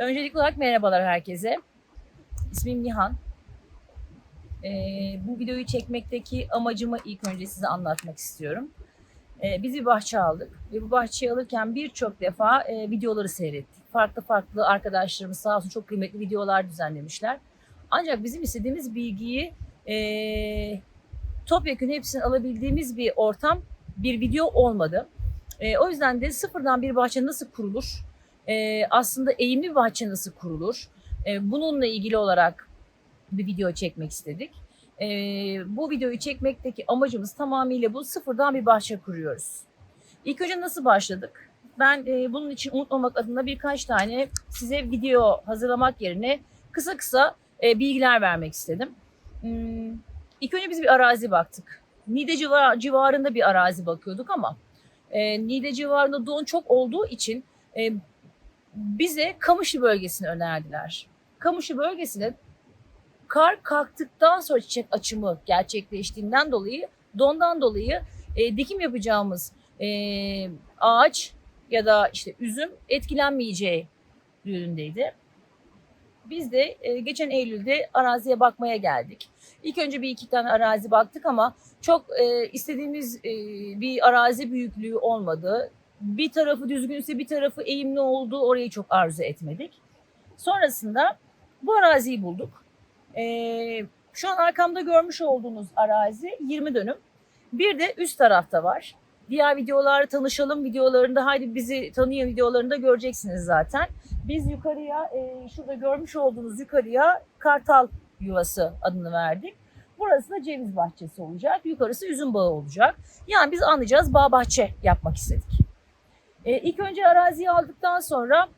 Öncelikli olarak merhabalar herkese. İsmim Nihan. Ee, bu videoyu çekmekteki amacımı ilk önce size anlatmak istiyorum. Ee, biz bir bahçe aldık ve bu bahçeyi alırken birçok defa e, videoları seyrettik. Farklı farklı arkadaşlarımız sağ olsun çok kıymetli videolar düzenlemişler. Ancak bizim istediğimiz bilgiyi e, topyekun hepsini alabildiğimiz bir ortam bir video olmadı. E, o yüzden de sıfırdan bir bahçe nasıl kurulur? E, aslında eğimli bir bahçe nasıl kurulur? E, bununla ilgili olarak bir video çekmek istedik. E, bu videoyu çekmekteki amacımız tamamıyla bu sıfırdan bir bahçe kuruyoruz. İlk önce nasıl başladık? Ben e, bunun için unutmamak adına birkaç tane size video hazırlamak yerine kısa kısa e, bilgiler vermek istedim. Hmm, ilk önce biz bir arazi baktık. Civar, civarında bir arazi bakıyorduk ama e, Niğde civarında don çok olduğu için e, bize Kamışlı bölgesini önerdiler. Kamışlı bölgesine kar kalktıktan sonra çiçek açımı gerçekleştiğinden dolayı dondan dolayı e, dikim yapacağımız e, ağaç ya da işte üzüm etkilenmeyeceği yönündeydi. Biz de e, geçen Eylül'de araziye bakmaya geldik. İlk önce bir iki tane arazi baktık ama çok e, istediğimiz e, bir arazi büyüklüğü olmadı. Bir tarafı düzgünse bir tarafı eğimli olduğu orayı çok arzu etmedik. Sonrasında bu araziyi bulduk. E, şu an arkamda görmüş olduğunuz arazi 20 dönüm. Bir de üst tarafta var. Diğer videolar tanışalım videolarında haydi bizi tanıyın videolarında göreceksiniz zaten. Biz yukarıya e, şurada görmüş olduğunuz yukarıya kartal yuvası adını verdik. Burası da ceviz bahçesi olacak. Yukarısı üzüm bağı olacak. Yani biz anlayacağız bağ bahçe yapmak istedik. E, ilk önce araziyi aldıktan sonra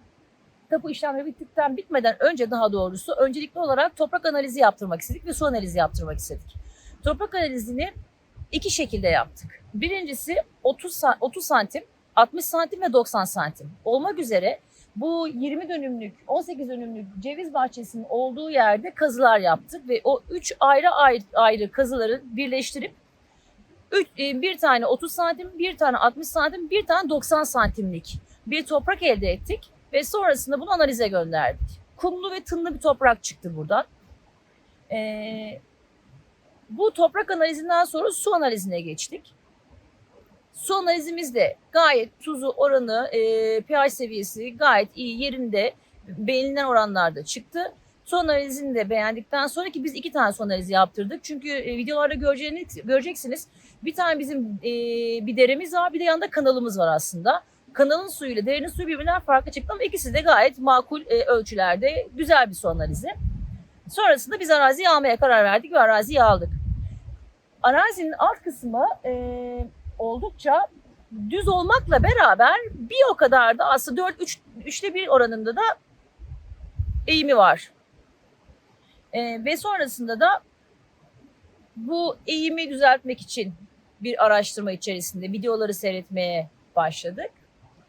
tapu işlemleri bittikten bitmeden önce daha doğrusu öncelikli olarak toprak analizi yaptırmak istedik ve su analizi yaptırmak istedik. Toprak analizini iki şekilde yaptık. Birincisi 30, sa- 30 santim, 60 santim ve 90 santim olmak üzere bu 20 dönümlük, 18 dönümlük ceviz bahçesinin olduğu yerde kazılar yaptık ve o 3 ayrı ayrı, ayrı kazıları birleştirip üç- e, bir tane 30 santim, bir tane 60 santim, bir tane 90 santimlik bir toprak elde ettik ve sonrasında bunu analize gönderdik. Kumlu ve tınlı bir toprak çıktı buradan. Ee, bu toprak analizinden sonra su analizine geçtik. Su analizimiz de gayet tuzu oranı, e, pH seviyesi gayet iyi yerinde beğenilen oranlarda çıktı. Su analizini de beğendikten sonra ki biz iki tane su analizi yaptırdık. Çünkü e, videolarda göreceğiniz, göreceksiniz bir tane bizim e, bir deremiz var bir de yanında kanalımız var aslında. Kanalın suyuyla derenin suyu birbirinden farklı çıktı ama ikisi de gayet makul e, ölçülerde güzel bir su analizi. Sonrasında biz araziyi almaya karar verdik ve araziyi aldık. Arazinin alt kısmı e, oldukça düz olmakla beraber bir o kadar da aslında 4 3 3'te 1 oranında da eğimi var. E, ve sonrasında da bu eğimi düzeltmek için bir araştırma içerisinde videoları seyretmeye başladık.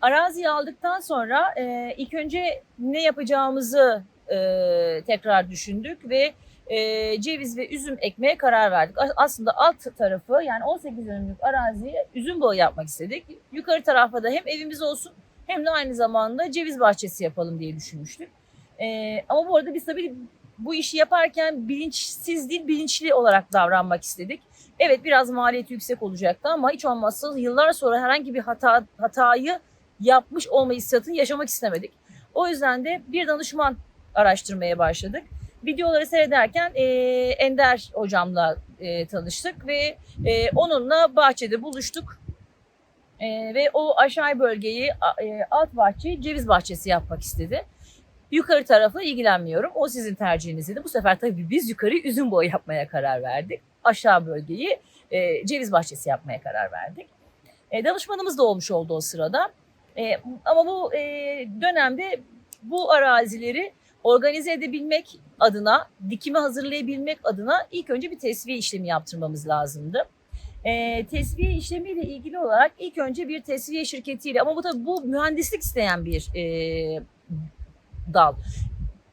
Araziyi aldıktan sonra e, ilk önce ne yapacağımızı e, tekrar düşündük ve e, ceviz ve üzüm ekmeye karar verdik. Aslında alt tarafı yani 18 dönümlük araziye üzüm bağı yapmak istedik. Yukarı tarafa da hem evimiz olsun hem de aynı zamanda ceviz bahçesi yapalım diye düşünmüştük. E, ama bu arada biz tabii bu işi yaparken bilinçsiz değil bilinçli olarak davranmak istedik. Evet biraz maliyeti yüksek olacaktı ama hiç olmazsa yıllar sonra herhangi bir hata hatayı yapmış olma hissiyatını yaşamak istemedik. O yüzden de bir danışman araştırmaya başladık. Videoları seyrederken e, Ender hocamla e, tanıştık ve e, onunla bahçede buluştuk. E, ve o aşağı bölgeyi, e, alt bahçeyi ceviz bahçesi yapmak istedi. Yukarı tarafla ilgilenmiyorum. O sizin tercihinizdi. Bu sefer tabii biz yukarı üzüm boyu yapmaya karar verdik. Aşağı bölgeyi e, ceviz bahçesi yapmaya karar verdik. E, danışmanımız da olmuş oldu o sırada. E, ama bu e, dönemde bu arazileri organize edebilmek adına, dikimi hazırlayabilmek adına ilk önce bir tesviye işlemi yaptırmamız lazımdı. E, tesviye işlemiyle ilgili olarak ilk önce bir tesviye şirketiyle ama bu tabii bu mühendislik isteyen bir e, dal.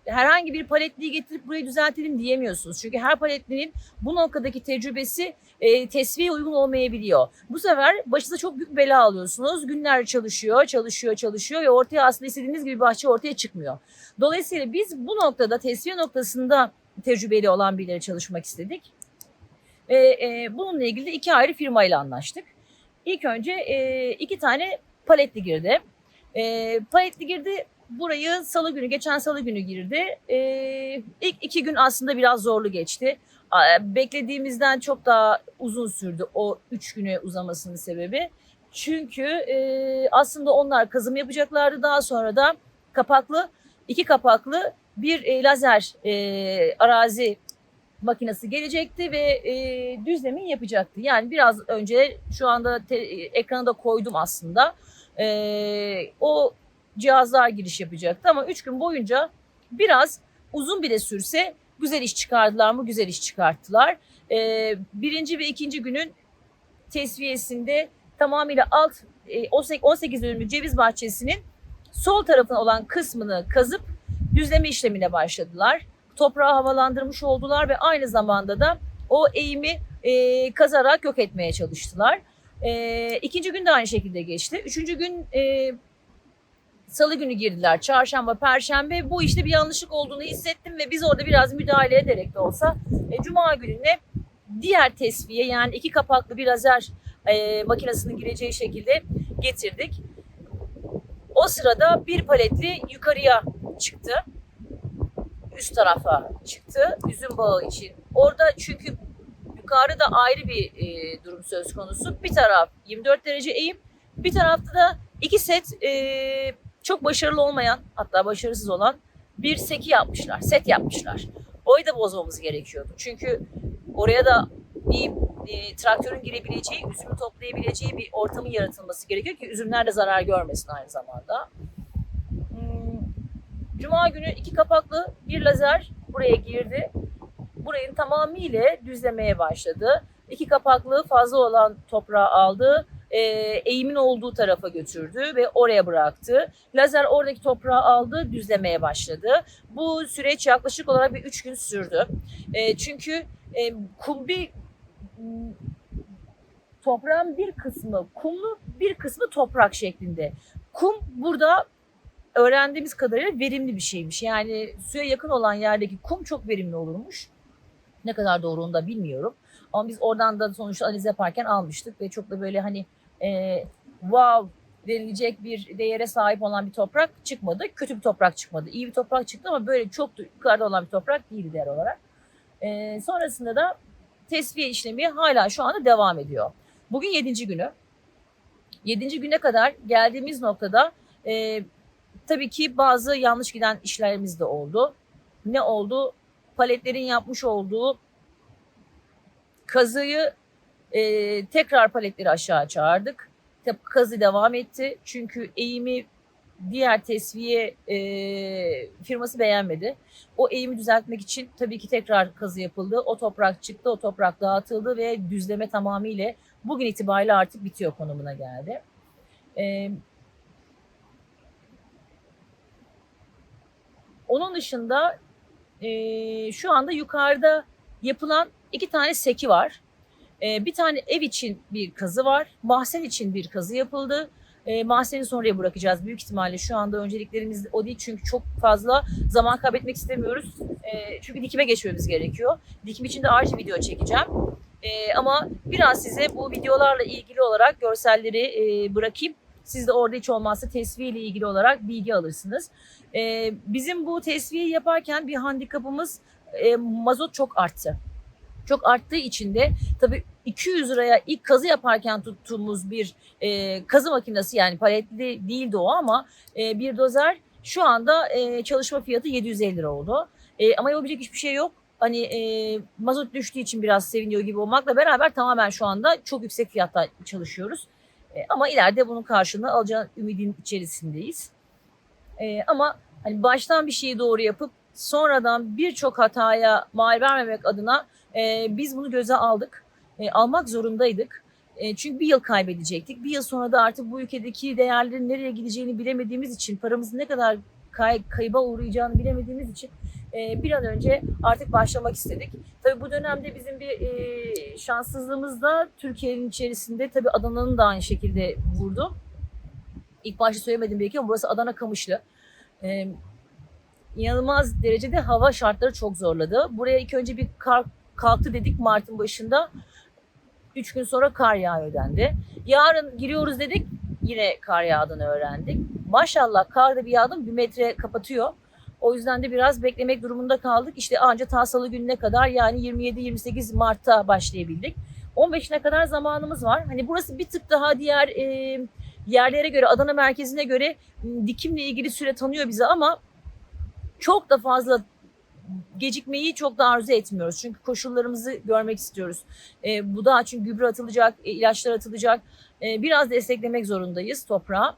herhangi bir paletliği getirip burayı düzeltelim diyemiyorsunuz. Çünkü her paletlinin bu noktadaki tecrübesi e, tesviye uygun olmayabiliyor. Bu sefer başınıza çok büyük bela alıyorsunuz. Günler çalışıyor, çalışıyor, çalışıyor ve ortaya aslında istediğiniz gibi bahçe ortaya çıkmıyor. Dolayısıyla biz bu noktada tesviye noktasında tecrübeli olan birileri çalışmak istedik. Ve e, bununla ilgili de iki ayrı firmayla anlaştık. İlk önce e, iki tane paletli girdi. E, paletli girdi burayı salı günü, geçen salı günü girdi. E, ilk iki gün aslında biraz zorlu geçti. A- Beklediğimizden çok daha uzun sürdü o üç güne uzamasının sebebi. Çünkü e, aslında onlar kazım yapacaklardı. Daha sonra da kapaklı, iki kapaklı bir e, lazer e, arazi makinesi gelecekti ve e, düzlemeyi yapacaktı. Yani biraz önce şu anda te, ekrana da koydum aslında. E, o cihazlar giriş yapacaktı ama üç gün boyunca biraz uzun bile sürse güzel iş çıkardılar mı? Güzel iş çıkarttılar. E, birinci ve ikinci günün tesviyesinde tamamıyla alt e, 18 dönümlük ceviz bahçesinin sol tarafına olan kısmını kazıp düzleme işlemine başladılar. Toprağı havalandırmış oldular ve aynı zamanda da o eğimi e, kazarak yok etmeye çalıştılar. E, ikinci gün de aynı şekilde geçti. Üçüncü gün e, salı günü girdiler. Çarşamba, perşembe bu işte bir yanlışlık olduğunu hissettim ve biz orada biraz müdahale ederek de olsa e, cuma gününe diğer tesviye yani iki kapaklı bir lazer e, makinesinin gireceği şekilde getirdik. O sırada bir paletli yukarıya çıktı. Üst tarafa çıktı üzüm bağı için. Orada çünkü yukarıda ayrı bir e, durum söz konusu. Bir taraf 24 derece eğim, bir tarafta da iki set e, çok başarılı olmayan hatta başarısız olan bir seki yapmışlar, set yapmışlar. Orayı da bozmamız gerekiyordu. Çünkü oraya da bir e, traktörün girebileceği, üzümü toplayabileceği bir ortamın yaratılması gerekiyor ki üzümler de zarar görmesin aynı zamanda. Hmm, Cuma günü iki kapaklı bir lazer buraya girdi. Burayı tamamıyla düzlemeye başladı. İki kapaklı fazla olan toprağı aldı, e, eğimin olduğu tarafa götürdü ve oraya bıraktı. Lazer oradaki toprağı aldı, düzlemeye başladı. Bu süreç yaklaşık olarak bir üç gün sürdü. E, çünkü e, m, toprağın bir kısmı kumlu, bir kısmı toprak şeklinde. Kum burada öğrendiğimiz kadarıyla verimli bir şeymiş. Yani suya yakın olan yerdeki kum çok verimli olurmuş. Ne kadar doğru onu da bilmiyorum. Ama biz oradan da sonuçta analiz yaparken almıştık ve çok da böyle hani e, wow denilecek bir değere sahip olan bir toprak çıkmadı. Kötü bir toprak çıkmadı. İyi bir toprak çıktı ama böyle çok da yukarıda olan bir toprak değildi değer olarak. E, sonrasında da tesviye işlemi hala şu anda devam ediyor. Bugün yedinci günü. Yedinci güne kadar geldiğimiz noktada e, tabii ki bazı yanlış giden işlerimiz de oldu. Ne oldu? Paletlerin yapmış olduğu kazıyı e, tekrar paletleri aşağı çağırdık. Kazı devam etti. Çünkü eğimi diğer tesviye e, firması beğenmedi. O eğimi düzeltmek için tabii ki tekrar kazı yapıldı. O toprak çıktı, o toprak dağıtıldı ve düzleme tamamıyla bugün itibariyle artık bitiyor konumuna geldi. E, onun dışında e, şu anda yukarıda yapılan iki tane seki var. E, bir tane ev için bir kazı var. Mahzen için bir kazı yapıldı. E, mahzeni sonraya bırakacağız büyük ihtimalle. Şu anda önceliklerimiz o değil çünkü çok fazla zaman kaybetmek istemiyoruz. E, çünkü dikime geçmemiz gerekiyor. Dikim için de ayrıca video çekeceğim. E, ama biraz size bu videolarla ilgili olarak görselleri e, bırakayım. Siz de orada hiç olmazsa tesviye ile ilgili olarak bilgi alırsınız. E, bizim bu tesviyeyi yaparken bir handikapımız e, mazot çok arttı. Çok arttığı için de tabii 200 liraya ilk kazı yaparken tuttuğumuz bir e, kazı makinesi yani paletli değildi o ama e, bir dozer şu anda e, çalışma fiyatı 750 lira oldu. E, ama yapabilecek hiçbir şey yok. Hani e, mazot düştüğü için biraz seviniyor gibi olmakla beraber tamamen şu anda çok yüksek fiyatta çalışıyoruz. E, ama ileride bunun karşılığını alacağın ümidin içerisindeyiz. E, ama hani baştan bir şeyi doğru yapıp sonradan birçok hataya mal vermemek adına e, biz bunu göze aldık. E, almak zorundaydık. E, çünkü bir yıl kaybedecektik. Bir yıl sonra da artık bu ülkedeki değerlerin nereye gideceğini bilemediğimiz için paramızın ne kadar kay, kayıba uğrayacağını bilemediğimiz için e, bir an önce artık başlamak istedik. Tabii bu dönemde bizim bir e, şanssızlığımız da Türkiye'nin içerisinde tabii Adana'nın da aynı şekilde vurdu. İlk başta söylemedim belki ama burası Adana Kamışlı. E, inanılmaz derecede hava şartları çok zorladı. Buraya ilk önce bir kar kalktı dedik Mart'ın başında. Üç gün sonra kar yağıyor dendi. Yarın giriyoruz dedik yine kar yağdığını öğrendik. Maşallah kar da bir yağdı bir metre kapatıyor. O yüzden de biraz beklemek durumunda kaldık. İşte anca ta salı gününe kadar yani 27-28 Mart'ta başlayabildik. 15'ine kadar zamanımız var. Hani burası bir tık daha diğer e, yerlere göre Adana merkezine göre m, dikimle ilgili süre tanıyor bize ama çok da fazla gecikmeyi çok da arzu etmiyoruz. Çünkü koşullarımızı görmek istiyoruz. E, bu da çünkü gübre atılacak, e, ilaçlar atılacak. E, biraz desteklemek zorundayız toprağa.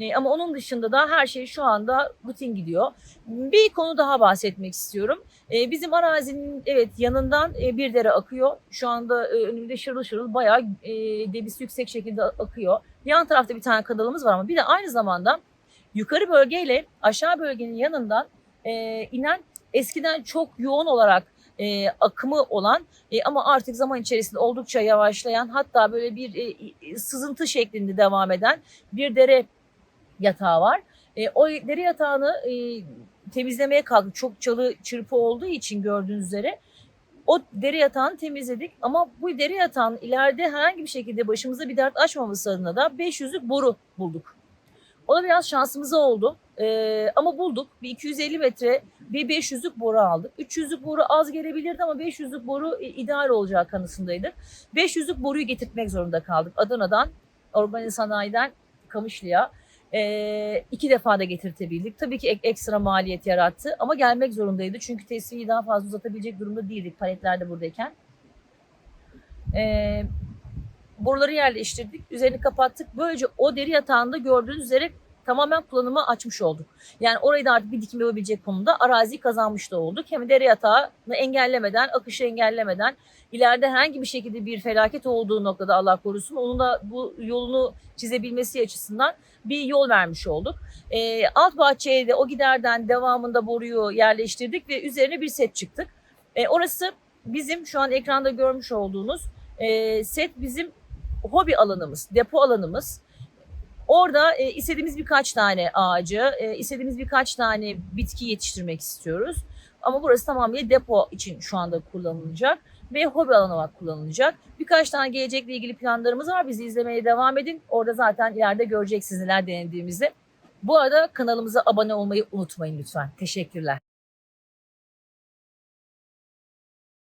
E, ama onun dışında da her şey şu anda rutin gidiyor. Bir konu daha bahsetmek istiyorum. E, bizim arazinin evet yanından e, bir dere akıyor. Şu anda e, önümde şırıl şırıl bayağı e, debisi yüksek şekilde akıyor. Yan tarafta bir tane kanalımız var ama bir de aynı zamanda yukarı bölgeyle aşağı bölgenin yanından e, inen eskiden çok yoğun olarak e, akımı olan e, ama artık zaman içerisinde oldukça yavaşlayan hatta böyle bir e, sızıntı şeklinde devam eden bir dere yatağı var. E, o dere yatağını e, temizlemeye kalktık. Çok çalı çırpı olduğu için gördüğünüz üzere o dere yatağını temizledik ama bu dere yatağının ileride herhangi bir şekilde başımıza bir dert açmaması adına da 500'lük boru bulduk. O biraz şansımıza oldu. Ee, ama bulduk. Bir 250 metre bir 500'lük boru aldık. 300'lük boru az gelebilirdi ama 500'lük boru ideal olacağı kanısındaydık. 500'lük boruyu getirtmek zorunda kaldık. Adana'dan, organize sanayiden Kamışlı'ya. Ee, iki defa da getirtebildik. Tabii ki ek- ekstra maliyet yarattı ama gelmek zorundaydı. Çünkü tesviyi daha fazla uzatabilecek durumda değildik paletlerde buradayken. Ee, boruları yerleştirdik. Üzerini kapattık. Böylece o deri yatağında gördüğünüz üzere tamamen kullanıma açmış olduk. Yani orayı da artık bir dikim yapabilecek konumda araziyi kazanmış da olduk. Hem deri yatağını engellemeden, akışı engellemeden, ileride herhangi bir şekilde bir felaket olduğu noktada Allah korusun onun da bu yolunu çizebilmesi açısından bir yol vermiş olduk. Ee, alt bahçeye de o giderden devamında boruyu yerleştirdik ve üzerine bir set çıktık. Ee, orası bizim şu an ekranda görmüş olduğunuz e, set bizim hobi alanımız, depo alanımız. Orada e, istediğimiz birkaç tane ağacı, e, istediğimiz birkaç tane bitki yetiştirmek istiyoruz. Ama burası tamamıyla depo için şu anda kullanılacak ve hobi alanı olarak kullanılacak. Birkaç tane gelecekle ilgili planlarımız var. Bizi izlemeye devam edin. Orada zaten ileride göreceksiniz neler denediğimizi. Bu arada kanalımıza abone olmayı unutmayın lütfen. Teşekkürler.